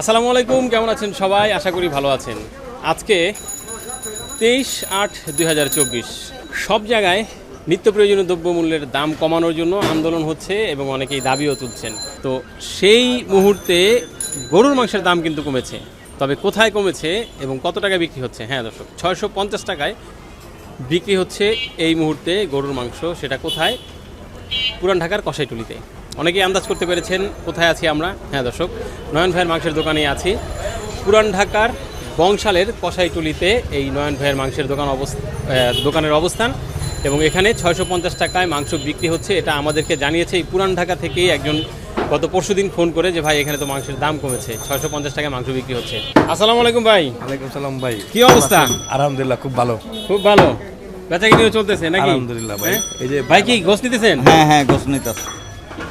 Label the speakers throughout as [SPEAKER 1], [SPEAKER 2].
[SPEAKER 1] আসসালামু আলাইকুম, কেমন আছেন সবাই? আশা করি ভালো আছেন। আজকে তেইশ আট দুই সব জায়গায় নিত্য প্রয়োজনীয় দ্রব্যমূল্যের দাম কমানোর জন্য আন্দোলন হচ্ছে এবং অনেকেই দাবিও তুলছেন। তো সেই মুহূর্তে গরুর মাংসের দাম কিন্তু কমেছে। তবে কোথায় কমেছে এবং কত টাকায় বিক্রি হচ্ছে? হ্যাঁ দর্শক, ছয়শো পঞ্চাশ টাকায় বিক্রি হচ্ছে এই মুহূর্তে গরুর মাংস। সেটা কোথায়? পুরান ঢাকার কষাইটুলিতে অনেকেই আন্দাজ করতে পেরেছেন কোথায় আছি আমরা। হ্যাঁ দর্শক নয়ন ভাইয়ের মাংসের দোকানে আছি। পুরান ঢাকার বংশালের কষাইটুলিতে এই নয়ন ভাইয়ের মাংসের দোকান অবস্থ- দোকানের অবস্থান এবং এখানে ছয়শো পঞ্চাশ টাকায় মাংস বিক্রি হচ্ছে। এটা আমাদেরকে জানিয়েছে এই পুরান ঢাকা থেকেই একজন গত পরশু দিন ফোন করে যে ভাই এখানে তো মাংসের দাম কমেছে ছয়শো পঞ্চাশ টাকায় মাংস বিক্রি হচ্ছে। আসসালামু আলাইকুম ভাই।
[SPEAKER 2] ওয়ালাইকুম সালাম ভাই।
[SPEAKER 1] কি অবস্থা?
[SPEAKER 2] আলহামদুলিল্লাহ খুব ভালো।
[SPEAKER 1] খুব ভালো। বেচা কিনিও চলতেছে নাকি?
[SPEAKER 2] আলহামদুলিল্লাহ ভাই।
[SPEAKER 1] হ্যাঁ?
[SPEAKER 2] এই যে
[SPEAKER 1] ভাই কি গোস নিতেছেন?
[SPEAKER 3] হ্যাঁ হ্যাঁ গোসমিত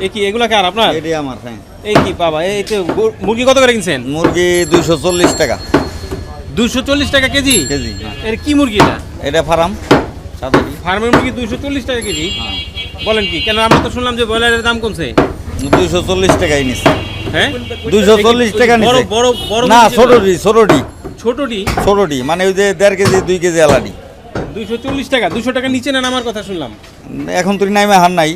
[SPEAKER 1] এ কি এগুলা কার আপনার?
[SPEAKER 3] এটাই আমার হ্যাঁ।
[SPEAKER 1] এই কি বাবা এই তো মুরগি কত করে কিনছেন?
[SPEAKER 3] মুরগি দুইশো চল্লিশ টাকা।
[SPEAKER 1] দুইশো চল্লিশ টাকা কেজি?
[SPEAKER 3] কেজি হ্যাঁ।
[SPEAKER 1] এর কি মুরগি এটা?
[SPEAKER 3] এটা ফার্ম সাদারি
[SPEAKER 1] ফার্মের মুরগি দুইশো চল্লিশ টাকা কেজি? বলেন কি কেন আমরা তো শুনলাম যে ব্রয়লারের দাম কমছে।
[SPEAKER 3] দুইশো চল্লিশ টাকাই নিচ্ছে।
[SPEAKER 1] হ্যাঁ?
[SPEAKER 3] দুইশো চল্লিশ টাকা
[SPEAKER 1] বড় বড় বড়
[SPEAKER 3] না ছোটটি ছোটটি
[SPEAKER 1] ছোটটি?
[SPEAKER 3] ছোটটি মানে ওই যে দেড় কেজি দুই কেজি আলাদি
[SPEAKER 1] দুইশো চল্লিশ টাকা দুশো টাকা নিচে নেন আমার কথা শুনলাম।
[SPEAKER 3] এখন তুই নাইমে হার নাই।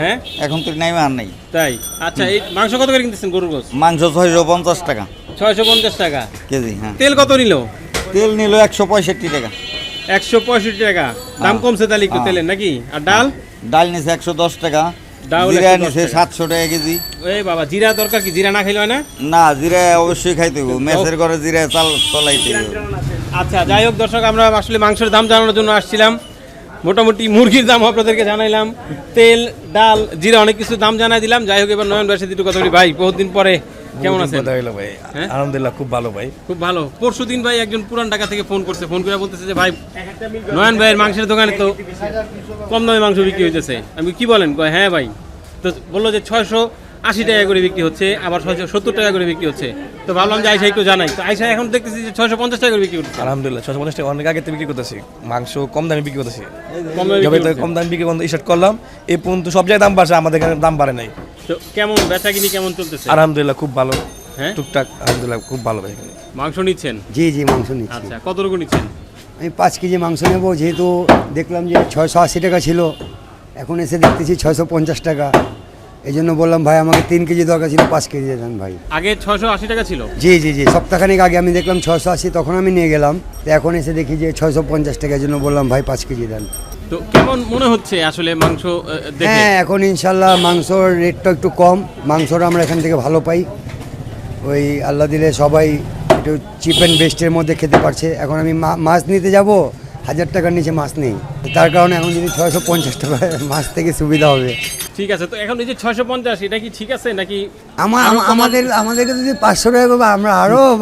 [SPEAKER 1] হ্যাঁ?
[SPEAKER 3] এখন তুই নাইমে হার নাই।
[SPEAKER 1] তাই? আচ্ছা এই মাংস কত করে কিনতেছেন গরুর গোস
[SPEAKER 3] মাংস ছয়শো পঞ্চাশ টাকা।
[SPEAKER 1] ছয়শো পঞ্চাশ টাকা?
[SPEAKER 3] কেজি হ্যাঁ।
[SPEAKER 1] তেল কত নিল?
[SPEAKER 3] তেল নিল একশো পঁয়ষট্টি টাকা।
[SPEAKER 1] একশো পঁয়ষট্টি টাকা। দাম কমছে তাহলে একটু
[SPEAKER 3] হ্যাঁ।
[SPEAKER 1] তেলের নাকি? আর ডাল?
[SPEAKER 3] ডাল নিছে একশো দশ টাকা। জিরা নিছে। সাতশো টাকা কেজি।
[SPEAKER 1] এই বাবা জিরা দরকার কি? জিরা না খাইলে হয় না?
[SPEAKER 3] না জিরা অবশ্যই খাইতে হইব। মেসের ঘরে জিরা চাল চলাইতে
[SPEAKER 1] আচ্ছা যাই হোক দর্শক আমরা আসলে মাংসের দাম জানানোর জন্য আসছিলাম। মোটামুটি মুরগির দাম আপনাদেরকে জানাইলাম। তেল ডাল জিরা অনেক কিছু দাম জানাই দিলাম। যাই হোক এবার নয়ন ভাইয়ের সাথে কথা বলি। ভাই বহুদিন পরে কেমন আছেন?
[SPEAKER 2] কথা ভাই।
[SPEAKER 1] হ্যাঁ?
[SPEAKER 2] আলহামদুলিল্লাহ খুব ভালো ভাই।
[SPEAKER 1] খুব ভালো। পরশু দিন ভাই একজন পুরান ঢাকা থেকে ফোন করছে। ফোন করে বলতেছে যে ভাই নয়ন ভাইয়ের মাংসের দোকানে তো কম দামে মাংস বিক্রি হইতেছে। আমি কি বলেন? হ্যাঁ ভাই। তো বলল যে ছয়শো আশি টাকা করে বিক্রি হচ্ছে আবার ছয়শো সত্তর টাকা করে বিক্রি হচ্ছে। তো ভাবলাম যে আইসা একটু জানাই। তো আইসা এখন দেখতেছি যে ছয়শো পঞ্চাশ টাকা করে বিক্রি করছে
[SPEAKER 2] আলহামদুলিল্লাহ ছশো পঞ্চাশ টাকা অনেক আগে বিক্রি করতেছি। মাংস কম দামে বিক্রি করতেছি।
[SPEAKER 1] কম দামে বিক্রি করছে।
[SPEAKER 2] কম দামে বিক্রি করতে স্টার্ট করলাম। এই পর্যন্ত সব জায়গায় দাম বাড়ছে আমাদের এখানে দাম বাড়ে নাই।
[SPEAKER 1] তো কেমন বেচা কিনি কেমন চলতেছে?
[SPEAKER 2] আলহামদুলিল্লাহ খুব ভালো।
[SPEAKER 1] হ্যাঁ?
[SPEAKER 2] টুকটাক আলহামদুলিল্লাহ খুব ভালো ভাই।
[SPEAKER 1] মাংস নিচ্ছেন?
[SPEAKER 4] জি জি মাংস নিচ্ছি।
[SPEAKER 1] আচ্ছা কতটুকু নিচ্ছেন?
[SPEAKER 4] আমি পাঁচ কেজি মাংস নেব যেহেতু দেখলাম যে ছয়শো আশি টাকা ছিল। এখন এসে দেখতেছি ছয়শো পঞ্চাশ টাকা। এই জন্য বললাম ভাই আমাকে তিন কেজি দরকার ছিল পাঁচ কেজি দেন ভাই।
[SPEAKER 1] আগে ছশো আশি টাকা ছিল?
[SPEAKER 4] জি জি জি। সপ্তাহখানেক আগে আমি দেখলাম ছশো আশি তখন আমি নিয়ে গেলাম। তো এখন এসে দেখি যে ছয়শো পঞ্চাশ টাকার জন্য বললাম ভাই পাঁচ কেজি দেন।
[SPEAKER 1] তো কেমন মনে হচ্ছে আসলে মাংস
[SPEAKER 4] হ্যাঁ এখন ইনশাল্লাহ মাংসর রেটটা একটু কম। মাংসটা আমরা এখান থেকে ভালো পাই। ওই আল্লাহ দিলে সবাই একটু চিপ অ্যান্ড বেস্টের মধ্যে খেতে পারছে। এখন আমি মাছ নিতে যাব হাজার টাকার নিচে মাছ নেই। তার কারণে এখন যদি ছয়শো পঞ্চাশ টাকা মাছ থেকে সুবিধা হবে।
[SPEAKER 1] ঠিক আছে তো এখন এই যে ছয়শো পঞ্চাশ এটা কি ঠিক আছে নাকি?
[SPEAKER 4] আমার আমা- আমাদের আমাদেরকে যদি পাঁচশো টাকা করব আমরা আরও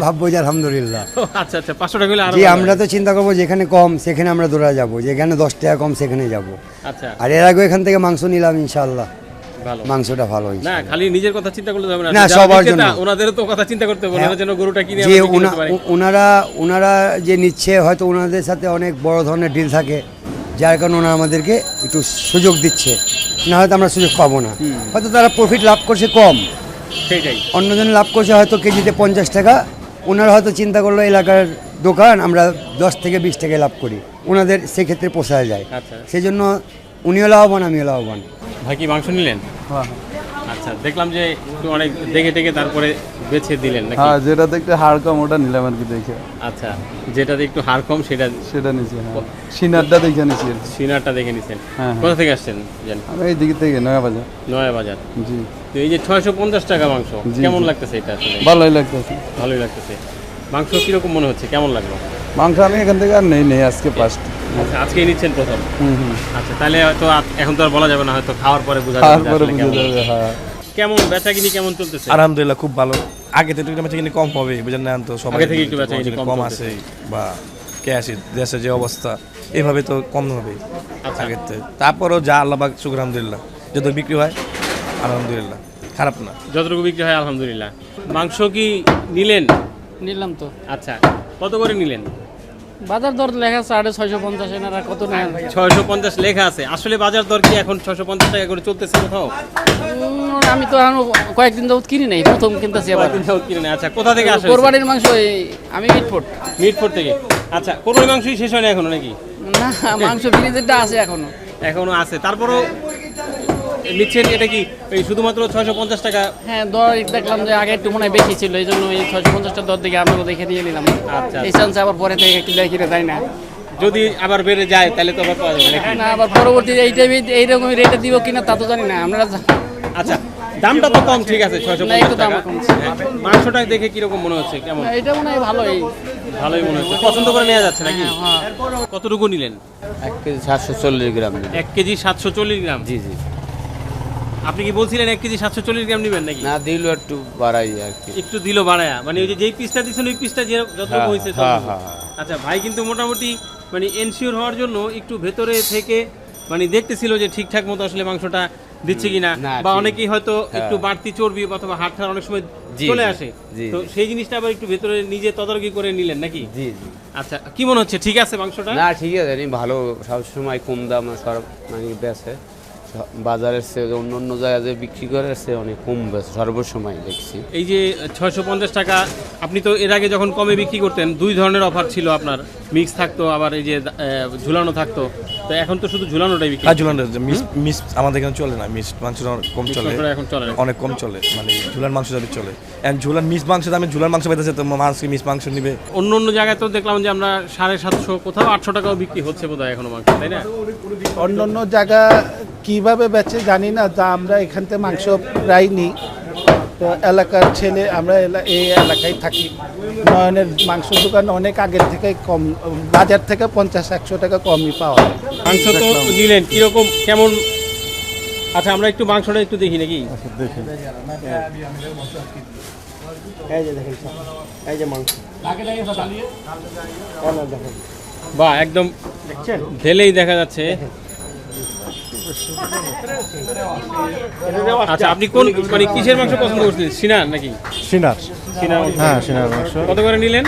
[SPEAKER 4] ভাববো যে আলহামদুলিল্লাহ।
[SPEAKER 1] আচ্ছা আচ্ছা পাঁচশো টাকা হলে
[SPEAKER 4] জি আমরা তো চিন্তা করব যেখানে কম সেখানে আমরা দৌড়া যাব। যেখানে দশ টাকা কম সেখানে যাব।
[SPEAKER 1] আচ্ছা।
[SPEAKER 4] আর এর আগে এখান থেকে মাংস নিলাম ইনশাল্লাহ মাংসটা ভালো
[SPEAKER 1] না খালি নিজের কথা চিন্তা করলে হবে না।
[SPEAKER 4] সবার জন্য।
[SPEAKER 1] ওনাদেরও তো কথা চিন্তা করতে হবে
[SPEAKER 4] হ্যাঁ।
[SPEAKER 1] ওনারা যেন গরুটা কিনে
[SPEAKER 4] যে ওনারা ওনারা যে নিচ্ছে হয়তো ওনাদের সাথে অনেক বড় ধরনের ডিল থাকে যার কারণে ওনারা আমাদেরকে একটু সুযোগ দিচ্ছে। না হয়তো আমরা সুযোগ পাবো না। হয়তো তারা প্রফিট লাভ করছে কম।
[SPEAKER 1] সেটাই
[SPEAKER 4] অন্যজন লাভ করছে হয়তো কেজিতে পঞ্চাশ টাকা। ওনারা হয়তো চিন্তা করল এলাকার দোকান আমরা দশ থেকে বিশ টাকা লাভ করি। ওনাদের সেক্ষেত্রে পোষায় যায়।
[SPEAKER 1] আচ্ছা।
[SPEAKER 4] সেই জন্য উনিও লাভবান আমিও লাভবান।
[SPEAKER 1] ভাই কি মাংস নিলেন? আচ্ছা দেখলাম যে একটু অনেক দেখে টেকে তারপরে বেছে দিলেন নাকি?
[SPEAKER 5] হ্যাঁ যেটা দেখতে হাড় কম ওটা নিলাম আর কি দেখে।
[SPEAKER 1] আচ্ছা যেটাতে একটু হাড় কম সেটা
[SPEAKER 5] সেটা নিছি হ্যাঁ। সিনারটা দেখে নিছি
[SPEAKER 1] সিনারটা দেখে নিছেন।
[SPEAKER 5] হ্যাঁ, হ্যাঁ।
[SPEAKER 1] কোথা থেকে আসছেন জান?
[SPEAKER 5] আমি এই দিক থেকে নয়া বাজার।
[SPEAKER 1] নয়া বাজার।
[SPEAKER 5] জি।
[SPEAKER 1] তো এই যে ছয়শো পঞ্চাশ টাকা মাংস কেমন লাগতেছে এটা আসলে?
[SPEAKER 5] ভালোই লাগতেছে।
[SPEAKER 1] ভালোই লাগতেছে। মাংস কীরকম মনে হচ্ছে? কেমন লাগল?
[SPEAKER 5] মাংস আমি এখান থেকে আর নেই নেই আজকে ফার্স্ট
[SPEAKER 1] আচ্ছা আজকেই নিচ্ছেন প্রথম? আচ্ছা তাহলে হয়তো এখন তো আর বলা যাবে না হয়তো খাওয়ার পরে বোঝা যাবে কেমন।
[SPEAKER 5] হ্যাঁ।
[SPEAKER 1] কেমন বেচা কিনি কেমন চলতেছে?
[SPEAKER 2] আলহামদুলিল্লাহ খুব ভালো। আগে থেকে একটু বেচা কিনি কম হবে বুঝেন না তো সবাই
[SPEAKER 1] আগে থেকে একটু বেচাকেনি কম
[SPEAKER 2] কম আছে বা ক্যাশ দেশের যে অবস্থা এভাবে তো কম হবে
[SPEAKER 1] আচ্ছা।
[SPEAKER 2] আগের থেকে। তারপরও যা আল্লাহ পাক শুক্র আলহামদুলিল্লাহ। যত বিক্রি হয় আলহামদুলিল্লাহ। খারাপ না।
[SPEAKER 1] যতটুকু বিক্রি হয় আলহামদুলিল্লাহ। মাংস কি নিলেন?
[SPEAKER 6] নিলাম তো।
[SPEAKER 1] আচ্ছা কত করে নিলেন?
[SPEAKER 6] বাজার দর লেখা সাড়ে ছয়শো পঞ্চাশ এনারা কত নেন
[SPEAKER 1] ছয়শো পঞ্চাশ লেখা আছে। আসলে বাজার দর কি এখন ছয়শো পঞ্চাশ টাকা করে চলতেছে কোথাও?
[SPEAKER 6] আমি তো এখন কয়েকদিন যাবত কিনি নাই প্রথম কিনতেছি আবার।
[SPEAKER 1] কয়েকদিন যাবত কিনে নেয়। আচ্ছা কোথা থেকে আসে?
[SPEAKER 6] কোরবানির মাংস আমি মিটফোর্ট
[SPEAKER 1] মিটফোর্ট থেকে। আচ্ছা কোরবানি মাংসই শেষ হয়নি এখনও নাকি?
[SPEAKER 6] না মাংস ফ্রিজেরটা আছে এখনও।
[SPEAKER 1] এখনও আছে। তারপরও নিচ্ছেন এটা কি এই শুধুমাত্র ছয়শো পঞ্চাশ টাকা?
[SPEAKER 6] হ্যাঁ দর দেখলাম যে আগে একটু মনে হয় বেশি ছিল এই জন্য এই ছয়শো পঞ্চাশটা দর দিকে আপনাকে দেখে দিয়ে নিলাম।
[SPEAKER 1] আচ্ছা।
[SPEAKER 6] এই চান্সে আবার পরে থেকে কিনে দেয় না।
[SPEAKER 1] যদি আবার বেড়ে যায় তাহলে তো আবার পাওয়া যাবে
[SPEAKER 6] না আবার পরবর্তীতে এই টাইমে এইরকম রেটে দিব কিনা তা তো জানি না আমরা
[SPEAKER 1] আচ্ছা দামটা তো কম ঠিক আছে ছয়শো
[SPEAKER 6] না, একটু দাম
[SPEAKER 1] টাকা হ্যাঁ, মাংসটা দেখে কীরকম মনে হচ্ছে কেমন?
[SPEAKER 6] এটা মনে হয় ভালোই।
[SPEAKER 1] ভালোই মনে হচ্ছে। পছন্দ করে নেওয়া যাচ্ছে নাকি?
[SPEAKER 6] হ্যাঁ।
[SPEAKER 1] কতটুকু নিলেন?
[SPEAKER 7] এক কেজি সাতশো চল্লিশ গ্রাম।
[SPEAKER 1] এক কেজি সাতশো চল্লিশ গ্রাম।
[SPEAKER 7] জি জি।
[SPEAKER 1] আপনি কি বলছিলেন এক কেজি সাতশো চল্লিশ গ্রাম নেবেন নাকি?
[SPEAKER 7] না দিল একটু বাড়াই আর কি।
[SPEAKER 1] একটু দিল বাড়ায়া। মানে ওই যে যেই পিসটা দিচ্ছেন ওই পিসটা যে যত
[SPEAKER 7] হ্যাঁ,
[SPEAKER 1] হয়েছে
[SPEAKER 7] হ্যাঁ। হ্যাঁ, হ্যাঁ।
[SPEAKER 1] আচ্ছা ভাই কিন্তু মোটামুটি মানে এনশিওর হওয়ার জন্য একটু ভেতরে থেকে মানে দেখতেছিল যে ঠিকঠাক মতো আসলে মাংসটা দিচ্ছে কিনা বা অনেকেই হয়তো
[SPEAKER 7] হ্যাঁ।
[SPEAKER 1] একটু বাড়তি চর্বি অথবা হাটটার অনেক সময় চলে আসে। তো সেই জিনিসটা আবার একটু ভেতরে নিজে তদারকি করে নিলেন নাকি?
[SPEAKER 7] জি জি।
[SPEAKER 1] আচ্ছা কি মনে হচ্ছে? ঠিক আছে মাংসটা?
[SPEAKER 7] না ঠিক আছে ভালো সবসময় কম দাম সব মানে বেছে বাজারের সে অন্য অন্য জায়গায় যে বিক্রি করে, সে অনেক কম বেছে সর্বসময় দেখছি।
[SPEAKER 1] এই যে ছয়শো পঞ্চাশ টাকা, আপনি তো এর আগে যখন কমে বিক্রি করতেন, দুই ধরনের অফার ছিল আপনার। মিক্স থাকতো, আবার এই যে ঝুলানো থাকতো। তো এখন তো শুধু ঝুলানোটাই বিক্রি
[SPEAKER 2] আর ঝুলান মিস মিস আমাদের এখানে চলে না মিস মাংস কম চলে।
[SPEAKER 1] এখন চলে
[SPEAKER 2] অনেক কম চলে মানে ঝুলান মাংস যাদের চলে। এখন ঝুলান মিস মাংস দামে ঝুলান মাংস পেতেছে তো কি মিস মাংস নিবে।
[SPEAKER 1] অন্য অন্য জায়গায় তো দেখলাম যে আমরা সাড়ে সাতশো কোথাও আটশো টাকাও বিক্রি হচ্ছে বোধ হয় এখনও মাংস তাই না?
[SPEAKER 8] অন্য অন্য জায়গা কীভাবে বেচে জানি না তা আমরা এখান থেকে মাংস প্রায় নিই। তো এলাকার ছেলে আমরা এলা- এই এলাকায় থাকি। নয়নের মাংস দোকান অনেক আগের থেকে কম বাজার থেকে পঞ্চাশ একশো টাকা কমই পাওয়া যায়।
[SPEAKER 1] মাংস তো নিলেন কীরকম কেমন? আচ্ছা আমরা একটু মাংসটা একটু দেখি নাকি? বা একদম ঢেলেই দেখা যাচ্ছে। আচ্ছা আপনি কোন মানে কিসের মাংস পছন্দ করছিলেন? সিনার নাকি?
[SPEAKER 9] সিনার।
[SPEAKER 1] সিনার।
[SPEAKER 9] হ্যাঁ সিনার মাংস।
[SPEAKER 1] কত করে নিলেন?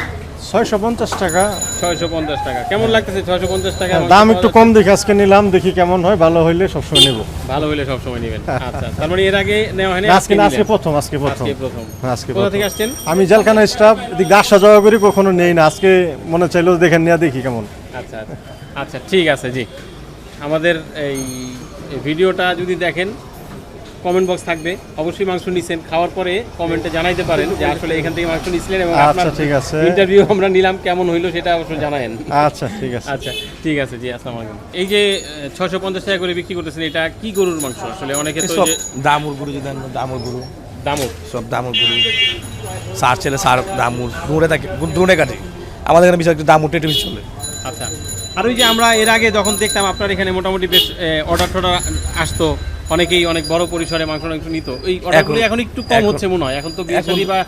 [SPEAKER 9] ছয়শো পঞ্চাশ টাকা।
[SPEAKER 1] ছয়শো পঞ্চাশ টাকা। কেমন লাগতেছে ছয়শো পঞ্চাশ টাকা
[SPEAKER 9] দাম একটু কম দেখে আজকে নিলাম দেখি কেমন হয়। ভালো হইলে সবসময় নেব।
[SPEAKER 1] ভালো হইলে সবসময় নেবেন। আচ্ছা তার মানে এর আগে নেওয়া হয়নি
[SPEAKER 9] আজকে না, আজকে প্রথম আজকে প্রথম।
[SPEAKER 1] আজকে
[SPEAKER 9] হ্যাঁ, আজকে
[SPEAKER 1] কোথা থেকে আসছেন?
[SPEAKER 9] আমি জেলখানা স্টাফ এদিকে আসা যাওয়া করি কখনো নেই না। আজকে মনে চাইলেও দেখেন নেওয়া দেখি কেমন।
[SPEAKER 1] আচ্ছা আচ্ছা। আচ্ছা ঠিক আছে জি। আমাদের এই ভিডিওটা যদি দেখেন কমেন্ট বক্স থাকবে। অবশ্যই মাংস নিছেন। খাওয়ার পরে কমেন্টে জানাইতে পারেন যে আসলে এখান থেকে মাংস নিছিলেন এবং
[SPEAKER 9] আচ্ছা,
[SPEAKER 1] আপনার
[SPEAKER 9] ঠিক আছে।
[SPEAKER 1] ইন্টারভিউ আমরা নিলাম কেমন হইল সেটা অবশ্যই জানায়েন।
[SPEAKER 9] আচ্ছা ঠিক আছে।
[SPEAKER 1] আচ্ছা ঠিক আছে জি আসসালামু আলাইকুম। এই যে ছশো পঞ্চাশ টাকা করে বিক্রি করতেছেন এটা কি গরুর মাংস? আসলে অনেকে তো
[SPEAKER 2] দামুর গুরু যদি দামুর গুরু।
[SPEAKER 1] দামক
[SPEAKER 2] সব দামুর গুরু। সার ছেলে সার দামুর। দূরে থাকে দূরে কাটে। আমাদের এখানে বিশেষ দামুর টেটে চলে।
[SPEAKER 1] আচ্ছা। আর ওই যে আমরা এর আগে যখন দেখতাম আপনার এখানে মোটামুটি বেশ অর্ডার টর্ডার আসতো অনেকেই অনেক বড় পরিসরে মাংস মাংস নিত। এই অর্ডারগুলো
[SPEAKER 2] এখন-
[SPEAKER 1] একটু কম হচ্ছে মনে হয়। এখন তো বিয়ে বা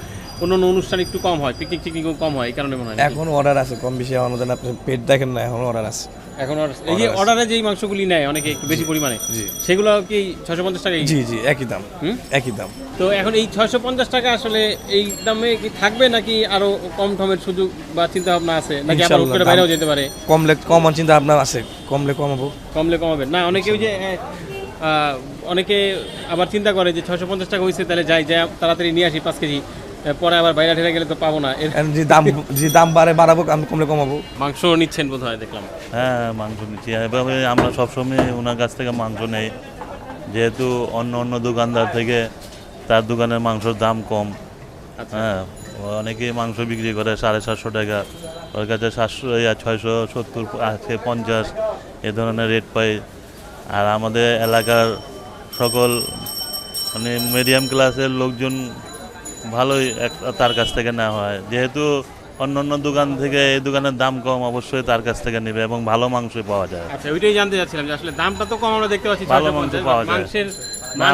[SPEAKER 1] কোনো অনুষ্ঠান একটু কম হয় পিকনিক টিকনিক কম হয় এই কারণে মনে হয়
[SPEAKER 2] এখন অর্ডার আছে কম বেশি আমাদের আপনি পেট দেখেন না এখন অর্ডার আছে।
[SPEAKER 1] এখন order- এই যে অর্ডারে যেই মাংসগুলি নেয় অনেকে একটু বেশি পরিমাণে
[SPEAKER 2] জি।
[SPEAKER 1] সেগুলো কি ছশো পঞ্চাশ টাকা
[SPEAKER 2] জি জি একই দাম।
[SPEAKER 1] হুম?
[SPEAKER 2] একই দাম।
[SPEAKER 1] তো এখন এই ছয়শো পঞ্চাশ টাকা আসলে এই দামে কি থাকবে নাকি আরও কম টমের সুযোগ বা চিন্তা ভাবনা আছে? নাকি আবার করে বাইরেও যেতে পারে?
[SPEAKER 2] কমলে কম চিন্তা আপনার আছে কমলে কমাবো
[SPEAKER 1] কমলে কমাবেন না অনেকে ওই যে অনেকে আবার চিন্তা করে যে ছশো পঞ্চাশ টাকা হয়েছে তাহলে যাই যাই তাড়াতাড়ি নিয়ে আসি পাঁচ কেজি। পরে আবার বাইরে ঠেলে গেলে তো পাবো না। এর
[SPEAKER 2] যে দাম যে দাম বাড়ে বাড়াবো আমি কমলে কমাবো।
[SPEAKER 1] মাংস নিচ্ছেন বোধ হয় দেখলাম।
[SPEAKER 10] হ্যাঁ মাংস নিচ্ছি। এভাবে আমরা সবসময় ওনার কাছ থেকে মাংস নেই। যেহেতু অন্য অন্য দোকানদার থেকে তার দোকানের মাংসর দাম কম।
[SPEAKER 1] আচ্ছা।
[SPEAKER 10] হ্যাঁ ও অনেকেই মাংস বিক্রি করে সাড়ে সাতশো টাকা। ওর কাছে সাতশো ছয়শো সত্তর আছে পঞ্চাশ এ ধরনের রেট পাই। আর আমাদের এলাকার সকল মানে মিডিয়াম ক্লাসের লোকজন ভালোই তার কাছ থেকে নেওয়া হয়। যেহেতু অন্য অন্য দোকান থেকে এই দোকানের দাম কম অবশ্যই তার কাছ থেকে নেবে এবং ভালো মাংস পাওয়া যায়।
[SPEAKER 1] আচ্ছা ওইটাই জানতে চাচ্ছিলাম যে আসলে দামটা তো কম আমরা দেখতে পাচ্ছি
[SPEAKER 10] ভালো মাংস পাওয়া যায়।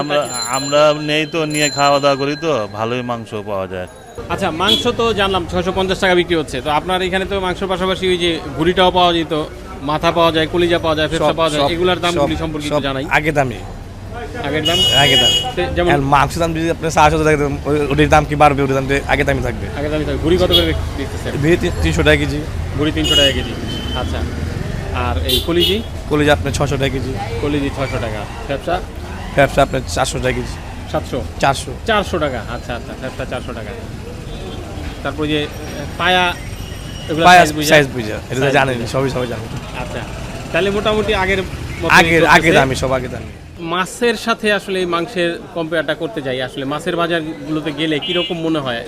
[SPEAKER 10] আমরা আমরা নেই তো নিয়ে খাওয়া দাওয়া করি তো ভালোই মাংস পাওয়া যায়।
[SPEAKER 1] আচ্ছা মাংস তো জানলাম ছয়শো পঞ্চাশ টাকা বিক্রি হচ্ছে। তো আপনার এখানে তো মাংসের পাশাপাশি ওই যে ভুড়িটাও পাওয়া যেত মাথা পাওয়া যায় কলিজা পাওয়া যায় ফেফসা পাওয়া যায় এগুলার দামগুলি সম্পর্কে জানাই।
[SPEAKER 2] আগে দামি।
[SPEAKER 1] আগের দাম?
[SPEAKER 2] আগে দাম।
[SPEAKER 1] যেমন
[SPEAKER 2] আর মাংসের দাম যদি আপনি চারশো থাকে ওটির দাম কি বাড়বে? ওটির দাম আগে দামই থাকবে।
[SPEAKER 1] আগের দামই থাকে ভুড়ি কত করে দিতেছেন?
[SPEAKER 2] ভিড় তিনশো টাকা কেজি।
[SPEAKER 1] ভুড়ি তিনশো টাকা কেজি। আচ্ছা। আর এই কলিজি?
[SPEAKER 2] কলিজা আপনার ছশো টাকা কেজি।
[SPEAKER 1] কলিজি ছয়শো টাকা। ব্যবসা
[SPEAKER 2] ব্যবসা আপনার চারশো টাকা কেজি।
[SPEAKER 1] সাতশো?
[SPEAKER 2] চারশো।
[SPEAKER 1] চারশো টাকা। আচ্ছা আচ্ছা। ব্যবসা চারশো টাকা। তারপর যে আহ, পায়া এগুলো
[SPEAKER 2] পায়া সাইজ বুঝা? এটা তো জানেন সবই সবাই জানেন
[SPEAKER 1] আচ্ছা। তাহলে মোটামুটি আগের
[SPEAKER 2] আগের আগে দামি সব আগে দামি
[SPEAKER 1] মাছের সাথে আসলে এই মাংসের কম্পেয়ারটা করতে যাই আসলে মাছের বাজারগুলোতে গেলে কীরকম মনে হয়?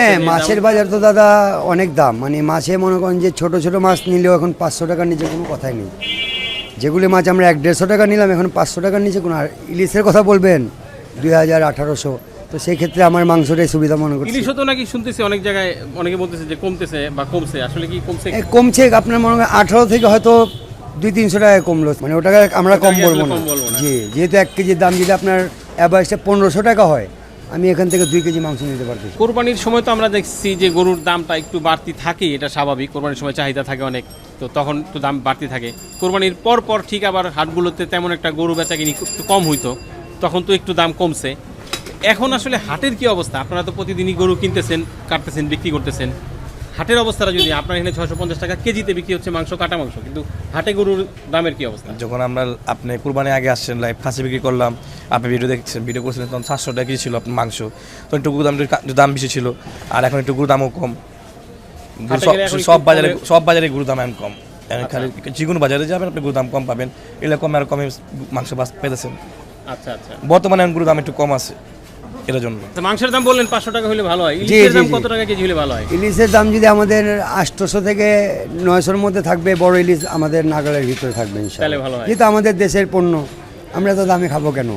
[SPEAKER 4] হ্যাঁ মাছের বাজার তো দাদা অনেক দাম। মানে মাছে মনে করেন যে ছোট ছোট মাছ নিলেও এখন পাঁচশো টাকার নিচে কোনো কথাই নেই। যেগুলি মাছ আমরা এক দেড়শো টাকা নিলাম এখন পাঁচশো টাকার নিচে কোনো আর ইলিশের কথা বলবেন দুই হাজার আঠারোশো। তো সেই ক্ষেত্রে আমার মাংসটাই সুবিধা মনে করছি।
[SPEAKER 1] ইলিশও তো নাকি শুনতেছি অনেক জায়গায় অনেকে বলতেছে যে কমতেছে বা কমছে। আসলে কি কমছে?
[SPEAKER 4] কমছে আপনার মনে হয় আঠারো থেকে হয়তো দুই তিনশো টাকা কমলো। মানে ওটাকে আমরা কম বলব না। জি, যেহেতু এক কেজির দাম যদি আপনার অ্যাভারেজটা পনেরোশো টাকা হয়, আমি এখান থেকে দুই কেজি মাংস নিতে পারতেছি।
[SPEAKER 1] কোরবানির সময় তো আমরা দেখছি যে গরুর দামটা একটু বাড়তি থাকে, এটা স্বাভাবিক, কোরবানির সময় চাহিদা থাকে অনেক, তো তখন একটু দাম বাড়তি থাকে। কোরবানির পর পর ঠিক আবার হাটগুলোতে তেমন একটা গরু বেচা কিনি একটু কম হইতো, তখন তো একটু দাম কমছে। এখন আসলে হাটের কি অবস্থা? আপনারা তো প্রতিদিনই গরু কিনতেছেন, কাটতেছেন, বিক্রি করতেছেন। হাটের অবস্থাটা যদি আপনার এখানে ছশো পঞ্চাশ টাকা কেজিতে বিক্রি হচ্ছে মাংস কাটা মাংস কিন্তু হাটে গরুর দামের কি অবস্থা?
[SPEAKER 2] যখন আমরা আপনি কুরবানি আগে আসছেন লাইভ খাসি বিক্রি করলাম আপনি ভিডিও দেখছেন ভিডিও করছিলেন তখন সাতশো টাকা কেজি ছিল আপনার মাংস। তো একটু দাম দাম বেশি ছিল আর এখন একটু গুরু দামও কম। সব- বাজারে সব বাজারে গুরু দাম এখন কম।
[SPEAKER 1] আচ্ছা।
[SPEAKER 2] খালি যে কোনো বাজারে যাবেন আপনি গুরু দাম কম পাবেন। এগুলো কমে আর কমে মাংস পেতেছেন।
[SPEAKER 1] আচ্ছা আচ্ছা।
[SPEAKER 2] বর্তমানে এখন গুরু দাম একটু কম আছে। এটার জন্য।
[SPEAKER 1] মাংসের দাম বললেন পাঁচশো টাকা হলে ভালো হয়। ইলিশের দাম কত টাকা কেজি হলে ভালো হয়?
[SPEAKER 4] ইলিশের দাম যদি আমাদের আটশোশো থেকে নয়শোর মধ্যে থাকবে বড় ইলিশ আমাদের নাগালের ভিতরে থাকবে ইনশাআল্লাহ।
[SPEAKER 1] তাহলে ভালো হয়।
[SPEAKER 4] যেহেতু আমাদের দেশের পণ্য আমরা তো দামে খাব কেন?